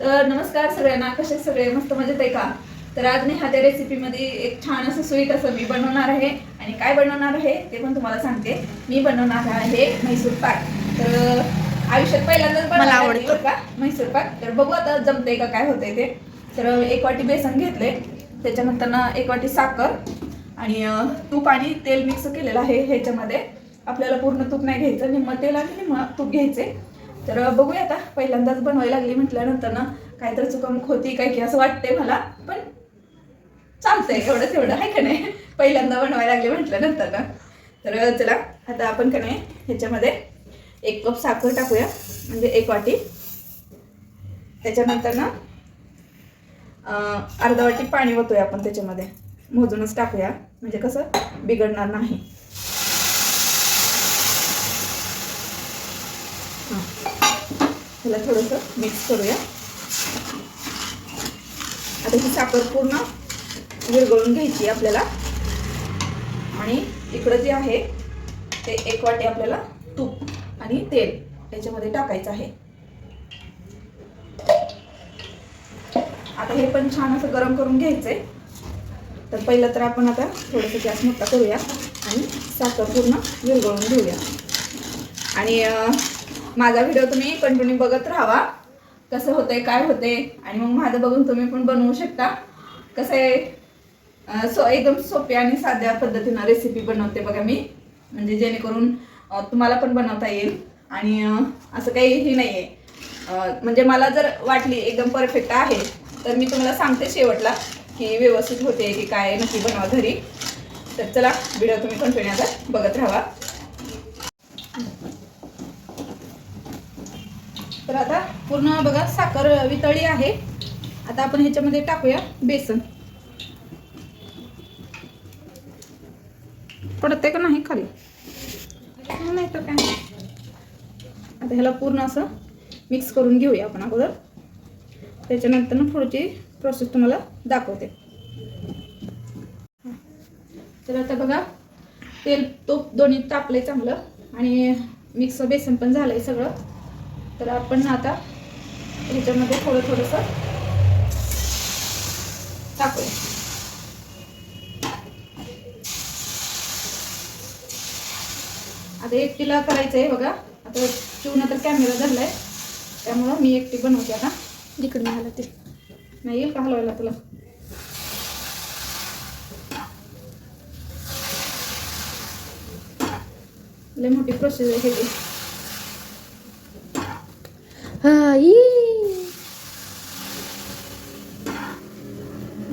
तर नमस्कार सगळ्यांना. कसे सगळे? मस्त मजेत आहे का? तर आज मी ह्या रेसिपीमध्ये एक छान असं स्वीट असं मी बनवणार आहे. आणि काय बनवणार आहे ते पण तुम्हाला सांगते. मी बनवणार आहे म्हैसूर पाक. तर आयुष्यात पहिल्यांदाच आवडतं. का? म्हैसूर पाक. तर बघू आता जमते का? काय होतंय ते. तर एक वाटी बेसन घेतले त्याच्यानंतर ना एक वाटी साखर आणि तूप आणि तेल मिक्स केलेलं आहे ह्याच्यामध्ये. आपल्याला पूर्ण तूप नाही घ्यायचं. निम्म तेल आणि निम्म तूप घ्यायचे तर बघूया आता. पहिल्यांदाच बनवायला लागली म्हटल्यानंतर ना काहीतरी चुकामुक होती काय की असं वाटतंय मला. पण चालतंय एवढंच एवढं आहे का नाही? पहिल्यांदा बनवायला लागले म्हटल्यानंतर ना. तर चला आता आपण का नाही ह्याच्यामध्ये एक कप साखर टाकूया. म्हणजे एक वाटी. त्याच्यानंतर ना अर्धा वाटी पाणी ओतूया आपण त्याच्यामध्ये. मोजूनच टाकूया. म्हणजे कसं? बिघडणार नाही. ह्याला थोडंसं मिक्स करूया. आता ही साखर पूर्ण विरगळून घ्यायची आपल्याला. आणि इकडं जे आहे ते एक वाटी आपल्याला तूप आणि तेल याच्यामध्ये टाकायचं आहे. आता हे पण छान असं गरम करून घ्यायचंय. तर पहिलं तर आपण आता थोडंसं गॅस मोठा करूया आणि साखर पूर्ण विरगळून घेऊया. आणि माझा व्हिडिओ तुम्ही कंटिन्यू बघत राहावा. कसं होतंय काय होतंय आणि मग माझं बघून तुम्ही पण बनवू शकता. कसं आहे सो एकदम सोपी आणि साध्या पद्धतीनं रेसिपी बनवते बघा मी. म्हणजे जेणेकरून तुम्हाला पण बनवता येईल. आणि असं काही हे नाही आहे म्हणजे मला जर वाटली एकदम परफेक्ट आहे तर मी तुम्हाला सांगते शेवटला की व्यवस्थित होते की काय नक्की बनवा घरी. तर चला व्हिडिओ तुम्ही कंटिन्यू आता बघत राहा तर आता पूर्ण बघा साखर वितळी आहे. आता आपण ह्याच्यामध्ये टाकूया बेसन. पडते का नाही खाली? नाही तर काय? आता ह्याला पूर्ण असं मिक्स करून घेऊया आपण अगोदर. त्याच्यानंतर पुढची प्रोसेस तुम्हाला दाखवते. तर आता बघा तेल तूप दोन्ही तापले चांगलं आणि मिक्स बेसन पण झालंय सगळं. तर आपण आता ह्याच्यामध्ये थोडं थोडंसं टाकूया. आता एकटीला करायचं आहे बघा. आता चिवणं तर कॅमेरा धरलाय. त्यामुळं मी एकटी बनवते आता. जिकडे मला ते नाही येईल का हलवायला तुला? लय मोठी प्रोसेस आहे ह्याची.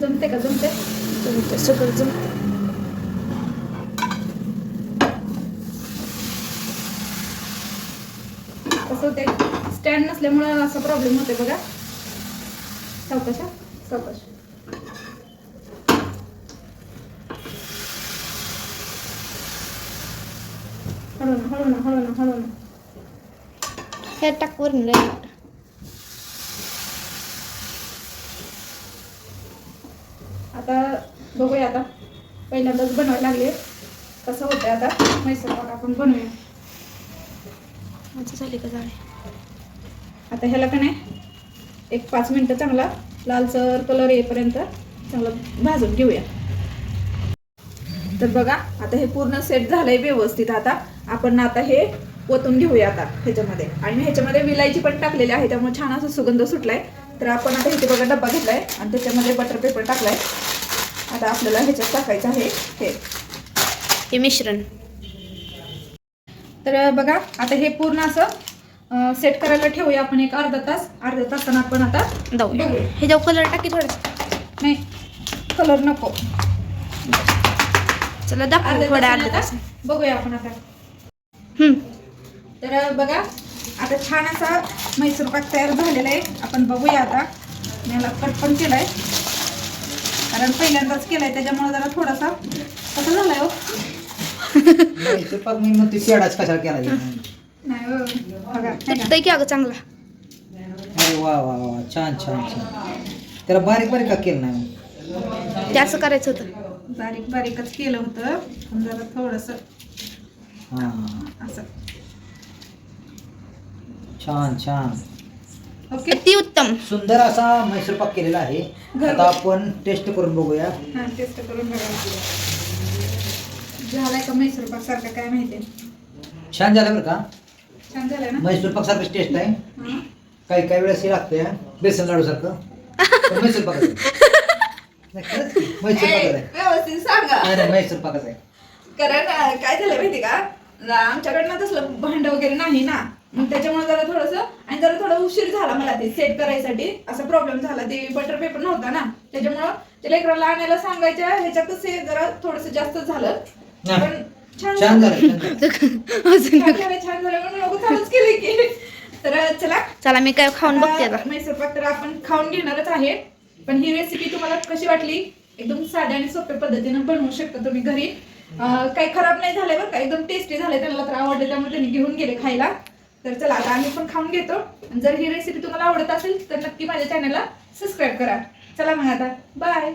जमते का? जमते जमते सगळं जमते कसं होते स्टँड नसल्यामुळं असा प्रॉब्लेम होते बघा. सावकाश हा, सावकाश. हळू ना हळू ना हळू ना हळू ना. ह्या टाक आता बघूया आता. पहिल्यांदाच बनवायला लागले. कसं होतंय आता? मैसूर पाक आपण बनवूया. माझं झाले का झाले? आता ह्याला का नाही? एक पाच मिनटं चांगला लालसर कलर येईपर्यंत चांगलं भाजून घेऊया. तर बघा आता हे पूर्ण सेट झालंय व्यवस्थित आता. आपण आता हे ओतून घेऊया आता ह्याच्यामध्ये. आणि ह्याच्यामध्ये विलायची पण टाकलेली आहे त्यामुळे छान असा सुगंध सुटलाय. तर आपण आता इथे बघा डब्बा घेतलाय आणि त्याच्यामध्ये बटर पेपर टाकलाय. आता आपल्याला ह्याच्यात टाकायचं आहे. हे. हे मिश्रण. तर बघा आता हे पूर्ण असं सेट करायला ठेवूया आपण एक अर्धा तास. अर्ध्या तासानं आपण आता बघूया. हे जाऊ कलर टाकी थोडं. नाही कलर नको. चला दाखव अर्ध्या आता तास बघूया आपण आता. तर बघा आता छान असा मैसूर पाक तयार झालेला आहे. आपण बघूया आता. मी याला कट पण केलाय. कारण पहिल्यांदाच केलाय त्याच्यामुळे जरा थोडासा कसा झालाय हो ते पाक मी म्हणते शेडाच कशाला केला? नाही हो. बघा है का? तुटतंय की अगं चांगला अरे वा वा वा छान छान छान त्याला बारीक बारीक का केलं नाही मग? ते असं करायचं होतं बारीक बारीकच केलं होतं पण जरा थोडस हा असं छान छान ओके. अति उत्तम. सुंदर असा मैसूर पाक केलेला आहे. आता आपण टेस्ट करून बघूया. हा टेस्ट करून बघा झालाय का मैसूर पाक सारखा काय माहिती? छान झालं बरं का? छान झालाय ना? मैसूर पाक सारखं टेस्ट आहे. हा. काही काही वेळेस हे लागतंय बेसन लाडू सारखं. मैसूर पाक मैसूर ए, पाक आहे. व्यवस्थित सांगा. नाही मैसूर पाकच आहे. कारण अं, काय झालं माहिती का? आमच्याकडनं तसलं भांड वगैरे नाही ना. मग त्याच्यामुळे जरा थोडस आणि जरा थोडा उशीर झाला मला ते सेट करायसाठी. असा प्रॉब्लेम झाला. ते बटर पेपर नव्हता ना. त्याच्यामुळं ते लेकराला आणायला सांगायच्या ह्याच्यातच हे जरा थोडस जास्त झालं. पण छान छान झालं. झालं छान झालं. झालं झालं. म्हणून लोक चालूच केले की. तर चला. चला मी काय खाऊन बघते मैसूर पाक तर आपण खाऊन घेणारच आहे. पण ही रेसिपी तुम्हाला कशी वाटली? एकदम साध्या आणि सोप्या पद्धतीने बनवू शकता तुम्ही घरी. काही खराब नाही झालंय बरं का? एकदम टेस्टी झालंय. त्यांना तर आवडले त्यामुळे त्यांनी घेऊन गेले खायला. तर चला आता आम्ही पण खाऊन घेतो. जर ही रेसिपी तुम्हाला आवडत असेल तर नक्की माझ्या चॅनलला सबस्क्राईब करा. चला मग आता बाय